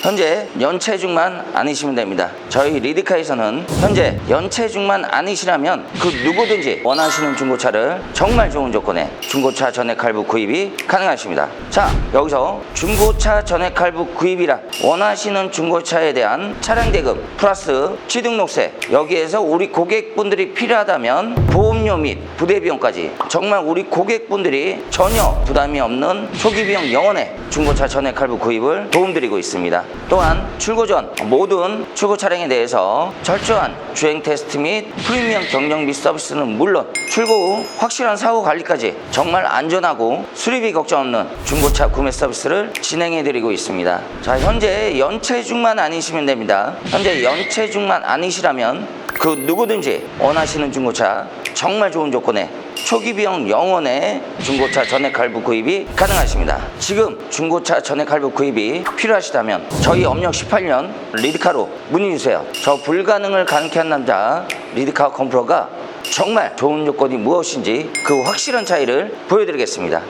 현재 연체중만 아니시면 됩니다. 저희 리드카에서는 현재 연체중만 아니시라면 그 누구든지 원하시는 중고차를 정말 좋은 조건에 중고차 전액 할부 구입이 가능하십니다. 자, 여기서 중고차 전액 할부 구입이라 원하시는 중고차에 대한 차량 대금 플러스 취등록세 여기에서 우리 고객분들이 필요하다면 보험료 및 부대 비용까지 정말 우리 고객분들이 전혀 부담이 없는 초기 비용 영원의 중고차 전액 할부 구입을 도움드리고 있습니다. 또한 출고 전 모든 출고 차량에 대해서 철저한 주행 테스트 및 프리미엄 경영 및 서비스는 물론 출고 후 확실한 사고 관리까지 정말 안전하고 수리비 걱정 없는 중고차 구매 서비스를 진행해 드리고 있습니다. 자, 현재 연체중만 아니시면 됩니다. 현재 연체중만 아니시라면 그 누구든지 원하시는 중고차 정말 좋은 조건에 초기 비용 영원의 중고차 전액 할부 구입이 가능하십니다. 지금 중고차 전액 할부 구입이 필요하시다면 저희 업력 18년 리드카로 문의 주세요. 저 불가능을 가능케 한 남자 리드카 컴프로가 정말 좋은 조건이 무엇인지 그 확실한 차이를 보여드리겠습니다.